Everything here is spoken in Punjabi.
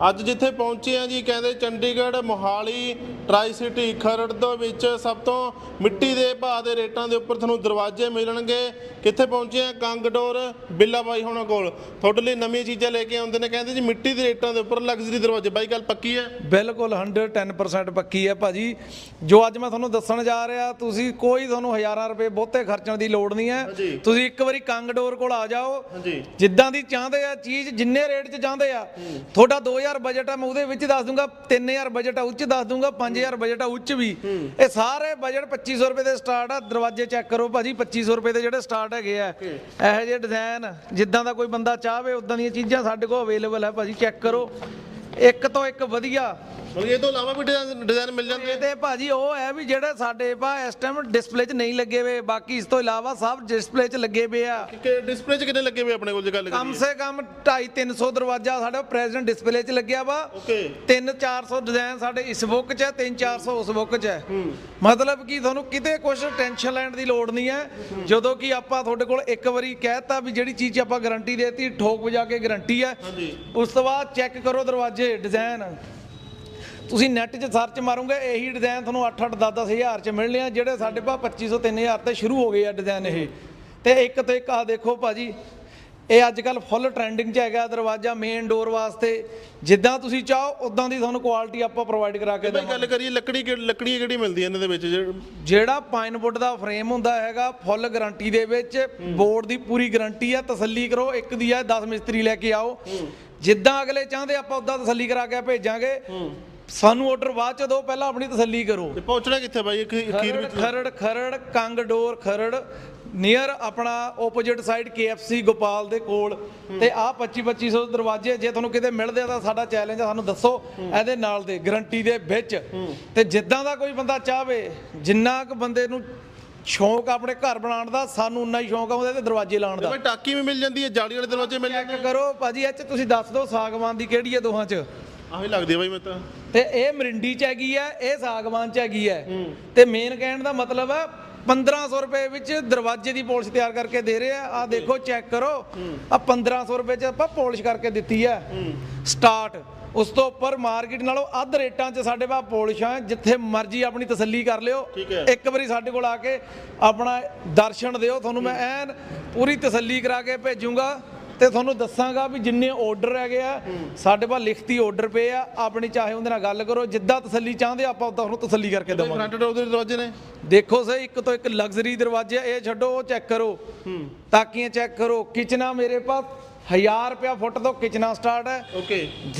ਅੱਜ ਜਿੱਥੇ ਪਹੁੰਚੇ ਆ ਜੀ ਕਹਿੰਦੇ ਚੰਡੀਗੜ੍ਹ ਮੋਹਾਲੀ ਟਰਾਈ ਸਿਟੀ ਖਰੜ ਦੇ ਵਿੱਚ ਸਭ ਤੋਂ ਮਿੱਟੀ ਦੇ ਭਾਅ ਦੇ ਰੇਟਾਂ ਦੇ ਉੱਪਰ ਤੁਹਾਨੂੰ ਦਰਵਾਜ਼ੇ ਮਿਲਣਗੇ। ਕਿੱਥੇ ਪਹੁੰਚੇ ਆ ਕੰਗਡੋਰ ਬਿੱਲਾ ਬਾਈ ਹੋਣਾ ਕੋਲ। ਤੁਹਾਡੇ ਲਈ ਨਵੀਆਂ ਚੀਜ਼ਾਂ ਲੈ ਕੇ ਆਉਂਦੇ ਨੇ ਕਹਿੰਦੇ ਜੀ ਮਿੱਟੀ ਦੇ ਰੇਟਾਂ ਦੇ ਉੱਪਰ ਲਗਜ਼ਰੀ ਦਰਵਾਜ਼ੇ। ਬਾਈ ਗੱਲ ਪੱਕੀ ਹੈ? ਬਿਲਕੁਲ 110% ਪੱਕੀ ਹੈ ਭਾਜੀ। ਜੋ ਅੱਜ ਮੈਂ ਤੁਹਾਨੂੰ ਦੱਸਣ ਜਾ ਰਿਹਾ ਤੁਸੀਂ ਕੋਈ ਤੁਹਾਨੂੰ ਹਜ਼ਾਰਾਂ ਰੁਪਏ ਬਹੁਤੇ ਖਰਚਣ ਦੀ ਲੋੜ ਨਹੀਂ ਹੈ। ਤੁਸੀਂ ਇੱਕ ਵਾਰੀ ਕੰਗਡੋਰ ਕੋਲ ਆ ਜਾਓ। ਜਿੱਦਾਂ ਦੀ ਚਾਹੁੰਦੇ ਆ ਚੀਜ਼ ਜਿੰਨੇ ਰੇਟ 'ਚ ਚਾਹੁੰਦੇ ਆ ਤੁਹਾਡਾ 2000 ਬਜਟ ਆ ਮੈਂ ਉਹਦੇ ਵਿੱਚ ਦੱਸ ਦੂੰਗਾ 3000 ਬਜਟ ਆ ਉੱਚ ਦੱਸ ਦੂੰਗਾ 5000 ਬਜਟ ਆ ਉੱਚ ਵੀ। ਇਹ ਸਾਰੇ ਬਜਟ 2500 ਰੁਪਏ ਦੇ ਸਟਾਰਟ ਆ ਦਰਵਾਜ਼ੇ ਚੈੱਕ ਕਰੋ ਭਾਜੀ 2500 ਰੁਪਏ ਦੇ ਜਿਹੜੇ ਸਟਾਰਟ ਹੈਗੇ ਆ ਇਹੋ ਜਿਹੇ ਡਿਜ਼ਾਈਨ ਜਿੱਦਾਂ ਦਾ ਕੋਈ ਬੰਦਾ ਚਾਹਵੇ ਉਦਾਂ ਦੀਆਂ ਚੀਜ਼ਾਂ ਸਾਡੇ ਕੋਲ ਅਵੇਲੇਬਲ ਹੈ ਭਾਜੀ ਚੈੱਕ ਕਰੋ। ਇੱਕ ਤੋਂ ਇੱਕ ਵਧੀਆ ਮਤਲਬ ਇਹ ਤੋਂ ਇਲਾਵਾ ਵੀ ਡਿਜ਼ਾਈਨ ਮਿਲ ਜਾਂਦੇ ਇਹ ਤੇ ਭਾਜੀ ਉਹ ਹੈ ਵੀ ਜਿਹੜੇ ਸਾਡੇ ਪਾ ਇਸ ਟਾਈਮ ਡਿਸਪਲੇ 'ਚ ਨਹੀਂ ਲੱਗੇ ਹੋਏ ਬਾਕੀ ਇਸ ਤੋਂ ਇਲਾਵਾ ਸਭ ਡਿਸਪਲੇ 'ਚ ਲੱਗੇ ਹੋਏ ਆ। ਕਿ ਡਿਸਪਲੇ 'ਚ ਕਿੰਨੇ ਲੱਗੇ ਹੋਏ ਆਪਣੇ ਕੋਲ ਜੇ ਗੱਲ ਕਮ ਕਰੀਏ ਸੇ ਕਮ 2.5 300 ਦਰਵਾਜ਼ਾ ਸਾਡਾ ਪ੍ਰੈਜ਼ੈਂਟ ਡਿਸਪਲੇ 'ਚ ਲੱਗਿਆ ਵਾ। ਓਕੇ। 3 400 ਡਿਜ਼ਾਈਨ ਸਾਡੇ ਇਸ ਬੁੱਕ 'ਚ ਹੈ 3 400 ਉਸ ਬੁੱਕ 'ਚ ਹੈ। ਮਤਲਬ ਕਿ ਤੁਹਾਨੂੰ ਕਿਤੇ ਕੁਝ ਟੈਨਸ਼ਨ ਲੈਣ ਦੀ ਲੋੜ ਨਹੀਂ ਹੈ। ਜਦੋਂ ਕਿ ਆਪਾਂ ਤੁਹਾਡੇ ਕੋਲ ਇੱਕ ਵਾਰੀ ਕਹਿਤਾ ਵੀ ਜਿਹੜੀ ਚੀਜ਼ ਆਪਾਂ ਗਾਰੰਟੀ ਦੇਤੀ ਠੋਕ ਵਜਾ ਕੇ ਗਾਰੰਟੀ ਹੈ। ਉਸ ਤੋਂ ਬਾਅਦ ਚੈੱਕ ਕਰੋ ਦਰਵਾਜ਼ੇ ਡਿਜ਼ਾਈਨ ਤੁਸੀਂ ਨੈਟ 'ਚ ਸਰਚ ਮਾਰੋਗੇ ਇਹੀ ਡਿਜ਼ਾਈਨ ਤੁਹਾਨੂੰ 8 8 10 10 ਹਜ਼ਾਰ 'ਚ ਮਿਲਣੇ ਆ ਜਿਹੜੇ ਸਾਡੇ ਪਾ 2500 3000 ਤੇ ਸ਼ੁਰੂ ਹੋ ਗਏ ਆ ਡਿਜ਼ਾਈਨ ਇਹ। ਤੇ ਇੱਕ ਤੋਂ ਇੱਕ ਆ ਦੇਖੋ ਭਾਜੀ ਇਹ ਅੱਜ ਕੱਲ ਫੁੱਲ ਟ੍ਰੈਂਡਿੰਗ 'ਚ ਹੈਗਾ ਦਰਵਾਜ਼ਾ ਮੇਨ ਡੋਰ ਵਾਸਤੇ। ਜਿੱਦਾਂ ਤੁਸੀਂ ਚਾਹੋ ਉਦਾਂ ਦੀ ਤੁਹਾਨੂੰ ਕੁਆਲਿਟੀ ਆਪਾਂ ਪ੍ਰੋਵਾਈਡ ਕਰਾ ਕੇ ਬਾਈ ਦੇਵਾਂਗੇ। ਗੱਲ ਕਰੀਏ ਲੱਕੜੀ ਕਿ- ਲੱਕੜੀ ਕਿਹੜੀ ਮਿਲਦੀ ਹੈ ਇਹਨਾਂ ਦੇ ਵਿੱਚ? ਜਿਹੜੇ- ਜਿਹੜਾ ਪਾਈਨਵੁੱਡ ਦਾ ਫਰੇਮ ਹੁੰਦਾ ਹੈਗਾ ਫੁੱਲ ਗਾਰੰਟੀ ਦੇ ਵਿੱਚ ਬੋਰਡ ਦੀ ਪੂਰੀ ਗਾਰੰਟੀ ਆ ਤਸੱਲੀ ਕਰੋ ਇੱਕ ਦੀ ਆ 10 ਮਿਸਤਰੀ ਲੈ ਕੇ ਆਓ। ਜਿੱਦਾਂ ਅਗਲੇ ਚਾਹੁੰਦੇ ਆਪਾਂ ਉਦਾਂ ਤਸੱਲੀ ਕਰਾ ਕੇ ਭੇਜਾਂਗੇ। ਸਾਨੂੰ ਆਰਡਰ ਬਾਅਦ ਚ ਦਿਓ ਪਹਿਲਾਂ ਆਪਣੀ ਤਸੱਲੀ ਕਰੋ। ਤੇ ਪਹੁੰਚਣਾ ਕਿੱਥੇ ਬਾਈ? ਅਖੀ- ਅਖੀਰ ਵਿੱਚ। ਖਰੜ ਖਰੜ ਕੰਗ ਡੋਰ ਖਰੜ ਨੀਅਰ ਆਪਣਾ ਆਪੋਜੀਟ ਸਾਈਡ KFC ਗੋਪਾਲ ਦੇ ਕੋਲ। ਤੇ ਆਹ 25 2500 ਦਰਵਾਜ਼ੇ ਜੇ ਤੁਹਾਨੂੰ ਕਿਤੇ ਮਿਲਦੇ ਆ ਤਾਂ ਸਾਡਾ ਚੈਲੰਜ ਆ ਸਾਨੂੰ ਦੱਸੋ ਇਹਦੇ ਨਾਲ ਦੇ ਗਾਰੰਟੀ ਦੇ ਵਿੱਚ। ਤੇ ਜਿੱਦਾਂ ਦਾ ਕੋਈ ਬੰਦਾ ਚਾਹਵੇ ਜਿੰਨਾ ਕੁ ਬੰਦੇ ਨੂੰ ਸ਼ੌਂਕ ਆਪਣੇ ਘਰ ਬਣਾਉਣ ਦਾ ਸਾਨੂੰ ਉਨਾ ਹੀ ਸ਼ੌਂਕ ਆ ਉਹਦੇ ਤੇ ਦਰਵਾਜ਼ੇ ਲਾਉਣ ਦਾ। ਬਾਈ ਟਾਕੀ ਵੀ ਮਿਲ ਜਾਂਦੀ ਹੈ ਜਾਲੀ ਵਾਲੇ ਦਰਵਾਜ਼ੇ ਮਿਲ ਜਾਂਦੇ ਚੈੱਕ ਕਰੋ ਭਾਜੀ ਇਹ ਚ ਤੁਸੀਂ ਦੱਸ ਦਿਓ ਸਾਗਵਾਨ ਦੀ ਕਿਹੜੀ ਹੈ ਦੋਹਾਂ ਚ? ਆਹੀ ਲੱਗਦੀ ਹੈ ਬਾਈ ਮੈਂ ਤਾਂ। ਤੇ ਇਹ ਮਰਿੰਡੀ ਚ ਹੈਗੀ ਹੈ ਇਹ ਸਾਗਵਾਨ ਚ ਹੈਗੀ ਹੈ। ਤੇ ਮੇਨ ਕਹਿਣ ਦਾ ਮਤਲਬ ਹੈ 1500 ਰੁਪਏ ਵਿੱਚ ਦਰਵਾਜ਼ੇ ਦੀ ਪਾਲਿਸ਼ ਤਿਆਰ ਕਰਕੇ ਦੇ ਰਹੇ ਆ। ਆ ਦੇਖੋ ਚੈੱਕ ਕਰੋ। ਆ 1500 ਰੁਪਏ ਚ ਆਪਾਂ ਪਾਲਿਸ਼ ਕਰਕੇ ਦਿੱਤੀ ਹੈ। ਸਟਾਰਟ ਉਸ ਤੋਂ ਉੱਪਰ ਮਾਰਕੀਟ ਨਾਲੋਂ ਅੱਧ ਰੇਟਾਂ 'ਚ ਸਾਡੇ ਪਾ ਪੋਲਿਸ਼ਾਂ ਜਿੱਥੇ ਮਰਜ਼ੀ ਆਪਣੀ ਤਸੱਲੀ ਕਰ ਲਿਓ। ਇੱਕ ਵਾਰੀ ਸਾਡੇ ਕੋਲ ਆ ਕੇ ਆਪਣਾ ਦਰਸ਼ਨ ਦਿਓ। ਤੁਹਾਨੂੰ ਮੈਂ ਐਨ ਪੂਰੀ ਤਸੱਲੀ ਕਰਾ ਕੇ ਭੇਜੂੰਗਾ। ਤੇ ਤੁਹਾਨੂੰ ਦੱਸਾਂਗਾ ਵੀ ਜਿੰਨੇ ਆਰਡਰ ਹੈਗੇ ਆ ਸਾਡੇ ਪਾ ਲਿਖਤੀ ਆਰਡਰ ਪਏ ਆ ਆਪਣੀ ਚਾਹੇ ਉਹਦੇ ਨਾਲ ਗੱਲ ਕਰੋ ਜਿੱਦਾਂ ਤਸੱਲੀ ਚਾਹੁੰਦੇ ਆ, ਆਪਾਂ ਉਦਾਂ ਤੁਹਾਨੂੰ ਤਸੱਲੀ ਕਰਕੇ ਦੇਵਾਂਗੇ। ਫਰੰਟ ਡੋਰ ਦੇ ਦਰਵਾਜ਼ੇ ਨੇ? ਦੇਖੋ ਸਹੀ ਇੱਕ ਤੋਂ ਇੱਕ ਲਗਜ਼ਰੀ ਦਰਵਾਜ਼ੇ ਆ, ਇਹ ਛੱਡੋ ਉਹ ਚੈੱਕ ਕਰੋ। ਤਾਕੀਆਂ ਚੈੱਕ ਕਰੋ। ਕਿਚਨਾ ਮੇਰੇ ਪਾਸ 1000 ਰੁਪਿਆ ਫੁੱਟ ਤੋਂ ਕਿਚਨਾ ਸਟਾਰਟ ਹੈ। ਓਕੇ